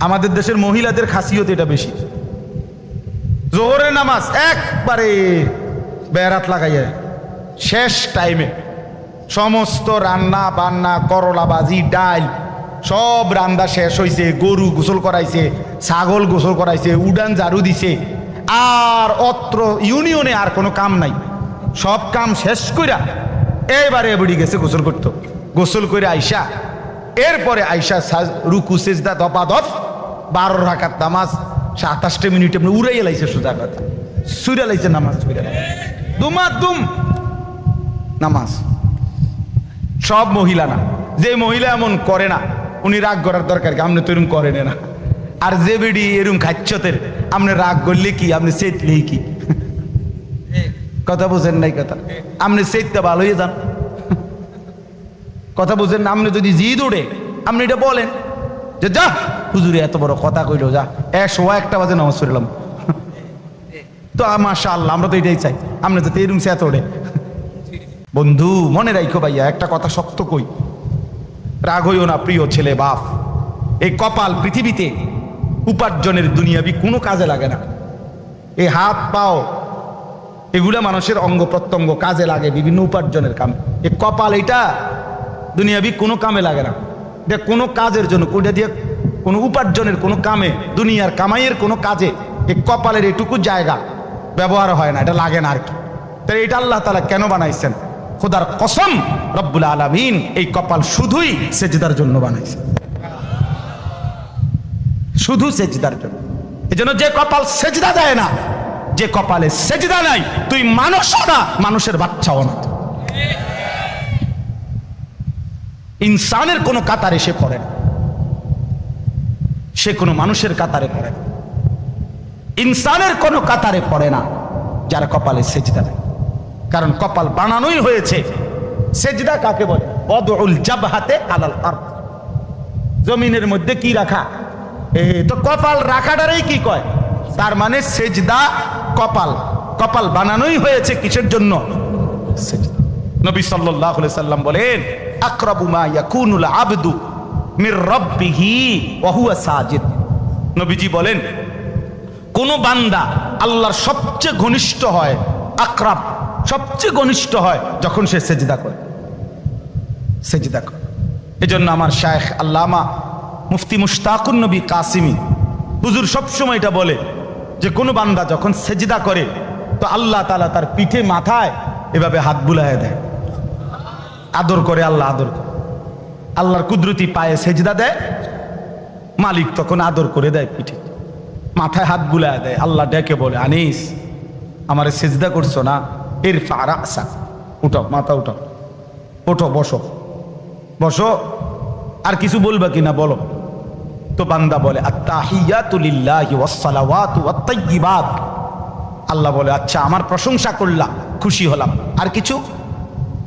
আমাদের দেশের মহিলাদের খাসিয়ত এটা বেশি। জোহরের নামাজ একবারে বেড়াত লাগাইয়া শেষ টাইমে সমস্ত রান্না বান্না করলা বাজি ডাল, সব রান্না শেষ হয়েছে গরু গোসল করাইছে, ছাগল গোসল করাইছে, উডান ঝাড়ু দিছে। আর অত্র ইউনিয়নে আর কোনো কাম নাই। সব কাম শেষ কইরা এবারে বুড়ি গেছে গোসল করতো। গোসল করে আইসা এরপরে আইসা রুকু, সেজদা দপ বারো রাখার নামাজ সাতাশটা মিনিট এমনি উড়াই লাইছে সোজা কথা সুইরা লাইছে নামাজ সুইরা দুমা দুম নামাজ। সব মহিলা না। যে মহিলা এমন করে না, উনি রাগ করার দরকার কি? আপনি তো এরম করেন না। আর যে বেডি এরম খাচ্ছতের, আপনি রাগ করলে কি? আপনি সেটলেই কি? কথা বুঝেন নাই কথা? আপনি সেটতে ভালো হয়ে যান। কথা বুঝেন আপনি যদি জিদ ওঠে আপনি এটা বলেন। যে, যা। হুজুরে এত বড় কথা কইল, যা। একশো একটা বাজে নামাজ পড়লাম। তো মাশা আল্লাহ আমরা তো এটাই চাই। আপনি তো এরম সে এত ওড়ে। বন্ধু, মনে রাখো ভাইয়া, একটা কথা শক্ত কই। রাগ হইও না, প্রিয় ছেলে, বাপ। এই কপাল পৃথিবীতে উপার্জনের দুনিয়াবি কোনো কাজে লাগে না। এই হাত, পাও, এগুলা মানুষের অঙ্গ প্রত্যঙ্গ কাজে লাগে বিভিন্ন উপার্জনের কাম। এই কপাল এটা দুনিয়াবি কোনো কামে লাগে না। এটা কোনো কাজের জন্য, কোনটা দিয়ে কোনো উপার্জনের কোনো কামে, দুনিয়ার কামাইয়ের কোনো কাজে এই কপালের এটুকু জায়গা ব্যবহার হয় না, এটা লাগে না আর কি। তাই এটা আল্লাহ তালা কেন বানাইছেন? খোদার কসম, রব্বুল আলমিন এই কপাল শুধুই সেজদার জন্য বানাইছেন। শুধু সেজদার জন্য। এই জন্য যে কপাল সেজদা দেয় না, যে কপালে সেজদা নাই, তুই মানুষও না, মানুষের বাচ্চাও না তুই। ইনসানের কোনো কাতারে সে পড়ে না। সে কোনো মানুষের কাতারে পড়ে না। ইনসানের কোনো কাতারে পড়ে না যার কপালে সেজদা নেই। কারণ কপাল বানানোই হয়েছে। সেজদা কাকে বলে? বদউল জাবহাতে আলাল আরদ। জমিনের মধ্যে কি রাখা? এ, তো কপাল রাখাটারই কি কয়? তার মানে সেজদা কপাল। কপাল বানানোই হয়েছে কিসের জন্য? সেজদা। নবী আলাইহি সাল্লাম বলেন, আকরাবু মা ইয়াকুনুল আবদু মির রাব্বিহি ওয়া হুয়া সাজিদ। নবীজি বলেন, কোন বান্দা আল্লাহর সবচেয়ে ঘনিষ্ঠ হয়, আকরাব সবচেয়ে ঘনিষ্ঠ হয় যখন সে সেজদা করে। সেজদা করে। এজন্য আমার শায়েখ আল্লামা মুফতি মুশতাকুন নবী কাসিমি, হুজুর সবসময় এটা বলে যে, কোনো বান্দা যখন সেজদা করে, তো আল্লাহ তালা তার পিঠে মাথায় এভাবে হাত বুলায় দেয়। আদর করে, আল্লাহ আদর করে। আল্লাহর কুদরতি পায়ে সেজদা দেয়, মালিক তখন আদর করে দেয় পিঠে। মাথায় হাত বুলায় দেয়, আল্লাহ ডেকে বলে, আনিস, আমারে সেজদা করছ না? এর ফারা আসা উঠো মাথা উঠো ওঠো, বসো। বসো, আর কিছু বলবা কিনা বলো। তো বান্দা বলে আল্লাহ বলে আচ্ছা আমার প্রশংসা করলাম, খুশি হলাম। আর কিছু?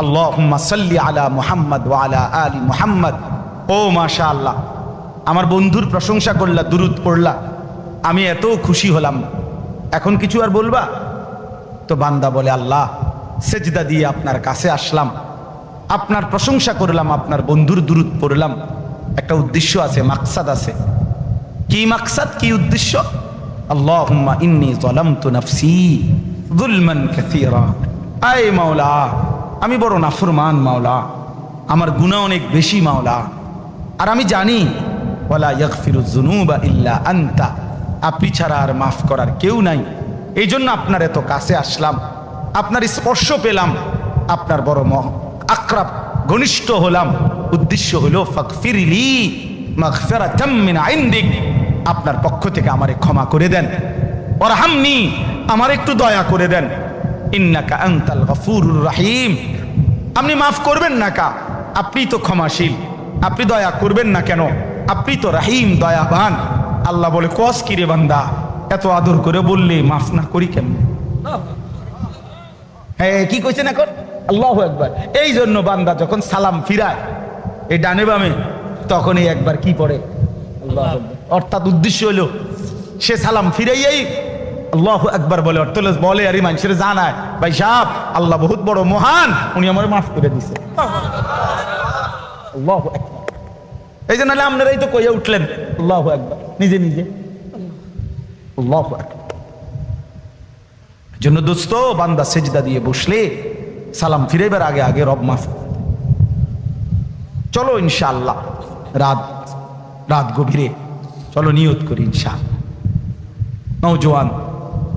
আল্লাহুম্মা সাল্লি আলা মুহাম্মদ ওয়া আলা মুহাম্মদ। ও মাশাআল্লাহ, আমার বন্ধুর প্রশংসা করলা, দুরুদ পড়লা। আমি এত খুশি হলাম। এখন কিছু আর বলবা? তো বান্দা বলে, আল্লাহ, সেজদা দিয়ে আপনার কাছে আসলাম। আপনার প্রশংসা করলাম, আপনার বন্ধুর দূরত পড়লাম। একটা উদ্দেশ্য আছে, মাকসাদ আছে। কি মাকসাদ, কি উদ্দেশ্য? আল্লাহুম্মা ইন্নী যালামতু নাফসি যুলমান কাসীরা। আয় মাওলা আমি বড় নাফরমান মাওলা। আমার গুনাহ অনেক বেশি মাওলা। আর আমি জানি, ওয়ালা ইয়াগফিরুজ যুনুবা ইল্লা আন্তা। আপনি ছাড়া আর মাফ করার কেউ নাই। এই জন্য আপনার এত কাছে আসলাম। আপনার স্পর্শ পেলাম। আপনার বড় মহ আক্রাব ঘনিষ্ঠ হলাম। উদ্দেশ্য হলো ফাকফিরলি মাগফিরাতাম মিন ইনদিক আপনার পক্ষ থেকে আমারে ক্ষমা করে দেন। ওরহামনি আমার একটু দয়া করে দেন। ইন্নাকা আনতাল গফুরুর রহিম। আপনি মাফ করবেন না কা? আপনি তো ক্ষমাশীল। আপনি দয়া করবেন না কেন? আপনি তো রাহিম, দয়াবান। আল্লাহ বলে, কস কিরে বান্দা? এত আদর করে বললে মাফ না করি কেমন? হ্যাঁ কি কইছেন এখন? আল্লাহ একবার এই জন্য বান্দা যখন সালাম ফিরায়, এই ডানে বামে, তখনই একবার কি পড়ে? আল্লাহ অর্থাৎ উদ্দেশ্য হলো, সে সালাম ফিরাইয়াই আল্লাহ একবার বলে অর্থ বলে আরে মানুষের জানায়। ভাই সাহ আল্লাহ বহুত বড় মহান, উনি আমার মাফ করে দিছে। এই যে নাহলে আপনারাই তো কইয়া উঠলেন, আল্লাহ একবার নিজে নিজে। আল্লাহু আকবার। জন্য দোস্ত, বান্দা সেজদা দিয়ে বসলে সালাম ফিরেবার আগে আগে রব মাফ চলো ইনশাআল্লাহ, রাত রাত গভীরে। চলো নিয়ত করি ইনশাআল্লাহ। নৌজওয়ান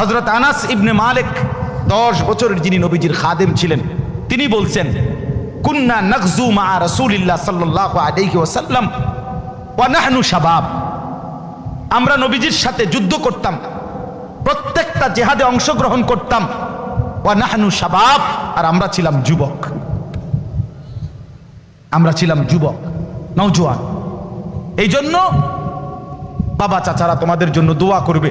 হজরত আনাস ইবনে মালিক দশ বছরের যিনি নবীজির খাদেম ছিলেন, তিনি বলছেন, কুন্না নকজু মা রসুলিল্লাহ সাল্লাহ আলাইহি ওয়াসাল্লাম ওয়া নাহনু শাবাব। আমরা নবীজির সাথে যুদ্ধ করতাম, প্রত্যেকটা জেহাদে অংশগ্রহণ করতাম, ওয়া নাহনু শাবাব। আর আমরা ছিলাম যুবক। আমরা ছিলাম যুবক, নওজোয়ান। এই জন্য বাবা চাচারা তোমাদের জন্য দোয়া করবে।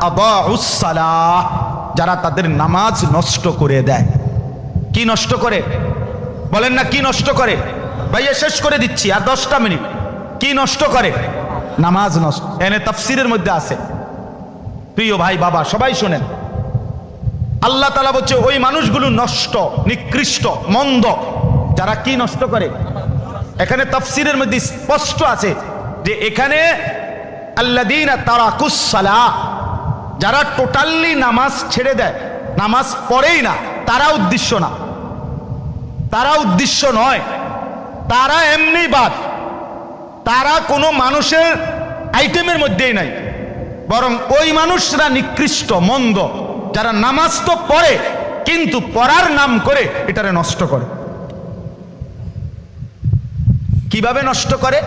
আবাউসালাহ যারা তাদের নামাজ নষ্ট করে দেয়। কি নষ্ট করে? বলেন না, কি নষ্ট করে? ভাইয়া, শেষ করে দিচ্ছি, আর দশটা মিনিট। কি নষ্ট করে? নামাজ নষ্ট। এনে তাফসিরের মধ্যে আছে। প্রিয় ভাই, বাবা, সবাই শোনেন। আল্লাহ তালা বলছে, ওই মানুষগুলো নষ্ট, নিকৃষ্ট, মন্দ। যারা কি নষ্ট করে? এখানে তাফসিরের মধ্যে স্পষ্ট আছে যে এখানে আল্লাদিনা তারা কুসালা যারা টোটালি নামাজ ছেড়ে দেয়, নামাজ পড়েই না তারা উদ্দেশ্য না। তারা উদ্দেশ্য নয়। তারা এমনি বাদ। তারা কোনো মানুষের আইটেমের মধ্যেই নাই। বরং ওই মানুষরা নিকৃষ্ট, মন্দ, যারা নামাজ তো পড়ে, কিন্তু পড়ার নাম করে এটারে নষ্ট করে। কীভাবে নষ্ট করে?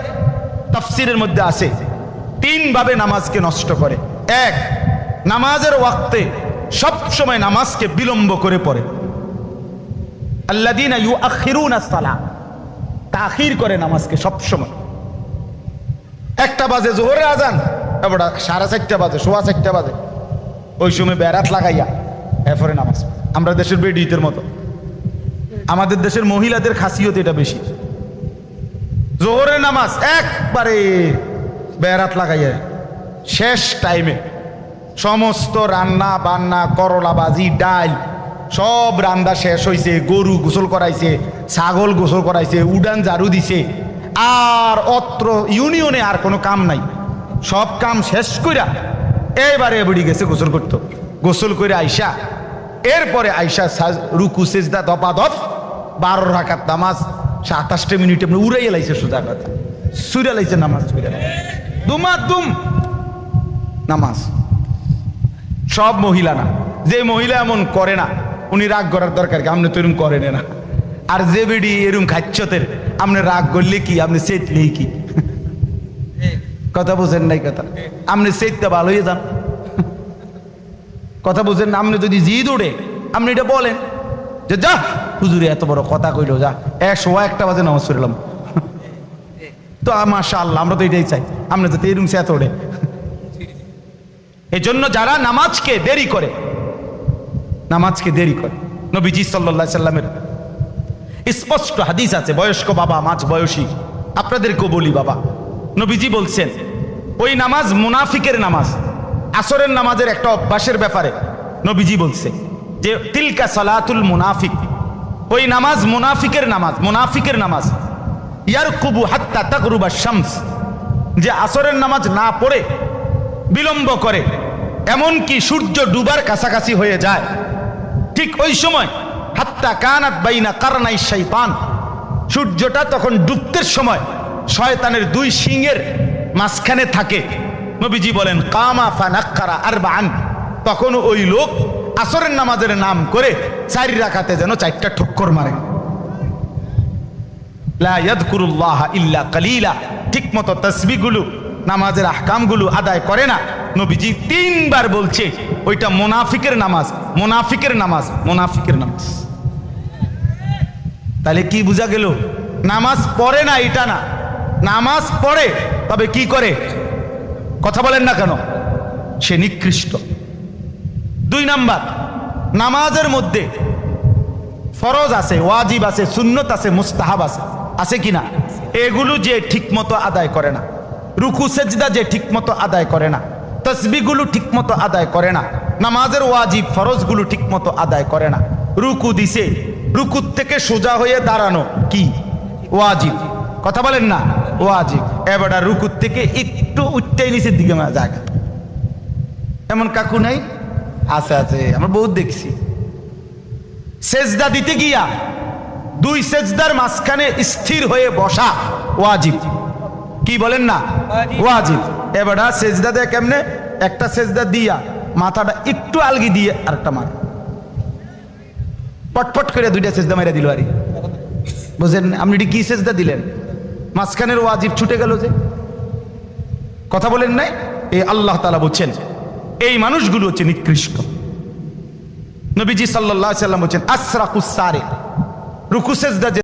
তাফসিরের মধ্যে আছে। তিনভাবে নামাজকে নষ্ট করে। এক নামাজের ওয়াক্তে সব সময় নামাজকে বিলম্ব করে পড়ে। আল্লাদিনা ইউ আখিরুন তাখির করে নামাজকে সব সময়। একটা বাজে জোহরের আজান সাড়ে চারটা বাজে, সোয়া চারটা বাজে। ওই সময় বেড়াত লাগাইয়া এরপরে নামাজ আমরা দেশের বেডিতের মতো। আমাদের দেশের মহিলাদের খাসিয়ত এটা বেশি। জোহরের নামাজ একবারে বেড়াত লাগাইয়া শেষ টাইমে সমস্ত রান্না বান্না করলা বাজি ডাল, সব রান্না শেষ হয়েছে গরু গোসল করাইছে, ছাগল গোসল করাইছে, উডান ঝাড়ু দিছে। আর অত্র ইউনিয়নে আর কোনো কাম নাই। সব কাম শেষ কইরা এবারে এবারে গেছে গোসল করতো। গোসল করে আইসা, এরপরে আইসা রুকু, সেজদা দপা দপ বারো রাখার নামাজ, সাতাশটা মিনিট এমনি উড়াই লাইছে সোজা কথা সুরে লাইছে নামাজ দুমা দুম। নামাজ। সব মহিলা না। যে মহিলা এমন করে না, উনি রাগ করার দরকার কি? আপনি তো এরম করেন না। আর যে বেডি এরম খাচ্ছতের, আপনি রাগ করলে কি? আপনি সেটলেই কি? কথা বুঝেন নাই কথা? আপনি সেটতে ভালো হয়ে যান কথা বুঝেন না? আপনি যদি জিদ উড়ে, আপনি এটা বলেন। যে যা, হুজুরে এত বড় কথা কইলো, যা। একশো একটা বাজে নামাজ পড়লাম। তো মাশা আল্লাহ আমরা তো এটাই চাই। আপনি তো এরম সে এত ওড়ে এই জন্য যারা নামাজকে দেরি করে, নামাজকে দেরি করে, নবীজি সাল্লা সাল্লামের স্পষ্ট হাদিস আছে, বয়স্ক বাবা, মাঝ বয়সী আপনাদেরকেও বলি বাবা, নবীজি বলছেন, ওই নামাজ মুনাফিকের নামাজ, আসরের নামাজের একটা অভ্যাসের ব্যাপারে নবীজি বলছে যে, তিলকা সালাতুল মুনাফিক, ওই নামাজ মুনাফিকের নামাজ মুনাফিকের নামাজ ইয়ার কুবু হাত্তা তাকরুবা শামস, যে আসরের নামাজ না পড়ে, বিলম্ব করে এমনকি সূর্য ডুবার কাছাকাছি হয়ে যায়। ঠিক ওই সময়, হাত্তা কানাত বাইনা কারনাই শাইতান। সূর্যটা তখন ডুবতের সময় শয়তানের দুই সিংয়ের মাঝখানে থাকে। নবীজি বলেন, কামা ফানাক্কারা আর বান তখন ওই লোক আসরের নামাজের নাম করে চারি রাখাতে যেন চারটা ঠক্কর মারে। ইল্লা কালিলা। ঠিক মতো তসবিগুলো নামাজের আহকামগুলো আদায় করে না। নবীজি তিনবার বলছে, ওইটা মোনাফিকের নামাজ মোনাফিকের নামাজ মোনাফিকের নামাজ। তাহলে কি বোঝা গেল? নামাজ পড়ে না, এটা না। নামাজ পড়ে, তবে কি করে? কথা বলেন না কেন? সে নিকৃষ্ট। দুই নাম্বার, নামাজের মধ্যে ফরজ আছে, ওয়াজিব আছে, সুন্নত আছে, মুস্তাহাব আছে। আছে কিনা এগুলো যে ঠিকমতো আদায় করে না। রুকু, সেজদা যে ঠিকমতো আদায় করে না। তসবিগুলো ঠিকমতো আদায় করে না। নামাজের ওয়াজিব ফরজগুলো ঠিকমতো আদায় করে না। রুকু দিছে, রুকুর থেকে সোজা হয়ে দাঁড়ানো কি? ওয়াজিব। কথা বলেন না, ওয়াজিব। এবার রুকুর থেকে একটু উঠতেই নিচের দিকে জায়গা। এমন কাকু নাই? আছে আছে, আমরা বহুত দেখছি। সেজদা দিতে গিয়া দুই সেজদার মাঝখানে স্থির হয়ে বসা, ওয়াজিব। কি বলেন না? ওয়াজিব। এবার সেজদা দেয় কেমনে? একটা সেজদা দিয়া মাথাটা একটু আলগি দিয়ে আরেকটা মার। পটপট করে দুইটা সেজদা মেরে দিল আরি। বুঝলেন? আপনি কি সেজদা দিলেন? মাঝখানের ওয়াজিব ছুটে গেল যে। কথা বলেন নাই? এই আল্লাহ তালা বলছেন এই মানুষগুলো হচ্ছে নিকৃষ্ট। নবীজি সাল্লাহ সাল্লাম বলছেন আশরাকুসারে রুকু সেজদা যে